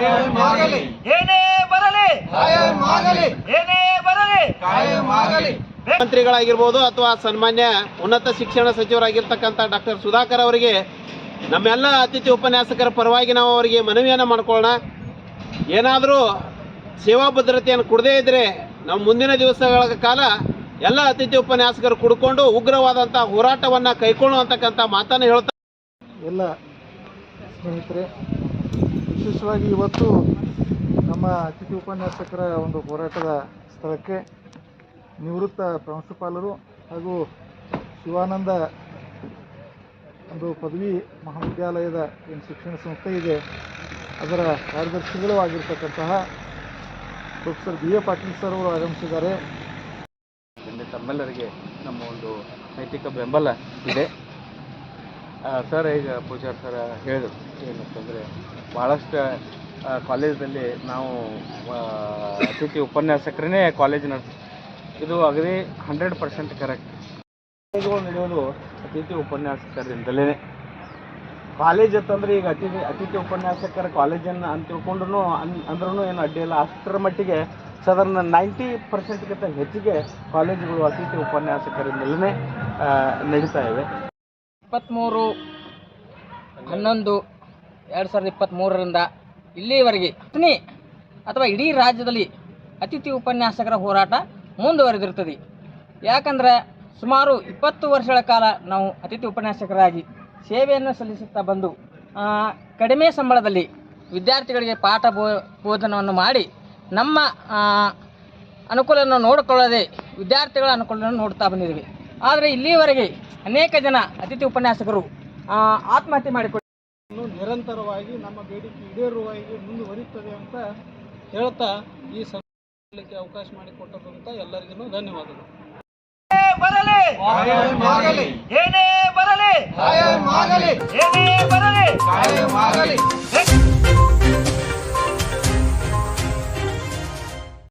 ಕಾಯಮಾಗಲಿ ಏನೇ ಬರಲಿ. ಮಾಗಲಿ ಏನೇ ಬರಲಿ. ಮಾಗಲಿ ಮಂತ್ರಿಗಳಾಗಿರ್ಬೋದು ಅಥವಾ ಸನ್ಮಾನ್ಯ ಉನ್ನತ ಶಿಕ್ಷಣ ಸಚಿವರಾಗಿರ್ತಕ್ಕಂಥ ಡಾಕ್ಟರ್ ಸುಧಾಕರ್ ಅವರಿಗೆ ನಮ್ಮೆಲ್ಲ ಅತಿಥಿ ಉಪನ್ಯಾಸಕರ ಪರವಾಗಿ ನಾವು ಅವರಿಗೆ ಮನವಿಯನ್ನು ಮಾಡ್ಕೊಳ್ಳೋಣ. ಏನಾದರೂ ಸೇವಾ ಭದ್ರತೆಯನ್ನು ಕೊಡದೇ ಇದ್ದರೆ ನಮ್ಮ ಮುಂದಿನ ದಿವಸಗಳ ಕಾಲ ಎಲ್ಲ ಅತಿಥಿ ಉಪನ್ಯಾಸಕರು ಕುಡ್ಕೊಂಡು ಉಗ್ರವಾದಂಥ ಹೋರಾಟವನ್ನು ಕೈಕೊಳ್ಳುವಂತಕ್ಕಂಥ ಮಾತನ್ನು ಹೇಳ್ತಾ ಎಲ್ಲ ಸ್ನೇಹಿತರೆ ವಿಶೇಷವಾಗಿ ಇವತ್ತು ನಮ್ಮ ಅತಿಥಿ ಉಪನ್ಯಾಸಕರ ಒಂದು ಹೋರಾಟದ ಸ್ಥಳಕ್ಕೆ ನಿವೃತ್ತ ಪ್ರಾಂಶುಪಾಲರು ಹಾಗೂ ಶಿವಾನಂದ ಒಂದು ಪದವಿ ಮಹಾವಿದ್ಯಾಲಯದ ಏನು ಶಿಕ್ಷಣ ಸಂಸ್ಥೆ ಇದೆ. ಅದರ ಕಾರ್ಯದರ್ಶಿಗಳು ಆಗಿರ್ತಕ್ಕಂತಹ professor B A Patil sir ಅವರು ಆಗಮಿಸಿದ್ದಾರೆ. ತಮ್ಮೆಲ್ಲರಿಗೆ ನಮ್ಮ ಒಂದು ನೈತಿಕ ಬೆಂಬಲ ಇದೆ. ಸರ್, ಈಗ ಪೂಜಾರ್ ಸರ್ ಹೇಳಿದ್ರು. ಏನಂತಂದರೆ ಭಾಳಷ್ಟು ಕಾಲೇಜಲ್ಲಿ ನಾವು ಅತಿಥಿ ಉಪನ್ಯಾಸಕರನ್ನೇ ಕಾಲೇಜ್ ನಡೆಸಿ, ಇದು ಅಗದಿ ಹಂಡ್ರೆಡ್ ಪರ್ಸೆಂಟ್ ಕರೆಕ್ಟ್. ಕಾಲೇಜುಗಳು ನಡೆಯೋದು ಅತಿಥಿ ಉಪನ್ಯಾಸಕರಿಂದಲೇ. ಕಾಲೇಜ್ ಅಂತಂದ್ರೆ ಈಗ ಅತಿಥಿ ಅತಿಥಿ ಉಪನ್ಯಾಸಕರ ಕಾಲೇಜನ್ನು ಅಂತ ತಿಳ್ಕೊಂಡ್ರು ಅನ್ ಅಂದ್ರೂ ಏನು ಅಡ್ಡಿ ಇಲ್ಲ. ಅಷ್ಟರ ಮಟ್ಟಿಗೆ ಸಾಧಾರಣ ನೈಂಟಿ ಪರ್ಸೆಂಟ್ಗಿಂತ ಹೆಚ್ಚಿಗೆ ಕಾಲೇಜುಗಳು ಅತಿಥಿ ಉಪನ್ಯಾಸಕರಿಂದಲೇ ನಡೀತಾ ಇವೆ. ಇಪ್ಪತ್ತ್ಮೂರು ಹನ್ನೊಂದು, ಎರಡು ಸಾವಿರದ ಇಪ್ಪತ್ತ್ಮೂರರಿಂದ ಇಲ್ಲಿವರೆಗೆ ಅತನಿ ಅಥವಾ ಇಡೀ ರಾಜ್ಯದಲ್ಲಿ ಅತಿಥಿ ಉಪನ್ಯಾಸಕರ ಹೋರಾಟ ಮುಂದುವರೆದಿರುತ್ತದೆ. ಯಾಕಂದರೆ ಸುಮಾರು ಇಪ್ಪತ್ತು ವರ್ಷಗಳ ಕಾಲ ನಾವು ಅತಿಥಿ ಉಪನ್ಯಾಸಕರಾಗಿ ಸೇವೆಯನ್ನು ಸಲ್ಲಿಸುತ್ತಾ ಬಂದು ಕಡಿಮೆ ಸಂಬಳದಲ್ಲಿ ವಿದ್ಯಾರ್ಥಿಗಳಿಗೆ ಪಾಠ ಬೋ, ಬೋಧನವನ್ನು ಮಾಡಿ ನಮ್ಮ ಅನುಕೂಲವನ್ನು ನೋಡಿಕೊಳ್ಳದೆ ವಿದ್ಯಾರ್ಥಿಗಳ ಅನುಕೂಲವನ್ನು ನೋಡ್ತಾ ಬಂದಿದ್ದೀವಿ. ಆದರೆ ಇಲ್ಲಿಯವರೆಗೆ ಅನೇಕ ಜನ ಅತಿಥಿ ಉಪನ್ಯಾಸಕರು ಆ, ಆತ್ಮಹತ್ಯೆ ಮಾಡಿಕೊಂಡು ನಿರಂತರವಾಗಿ ನಮ್ಮ ಬೇಡಿಕೆ ಈಡೇರುವಾಗಿ ಮುಂದುವರಿಯುತ್ತದೆ ಅಂತ ಹೇಳ್ತಾ ಈ ಸಂದರ್ಭಕ್ಕೆ ಅವಕಾಶ ಮಾಡಿಕೊಟ್ಟದಂತ ಎಲ್ಲರಿಗೂ ಧನ್ಯವಾದಗಳು. ಬರಲಿ! ಏನೇ ಬರಲಿ! ಏನೇ ಬರಲಿ!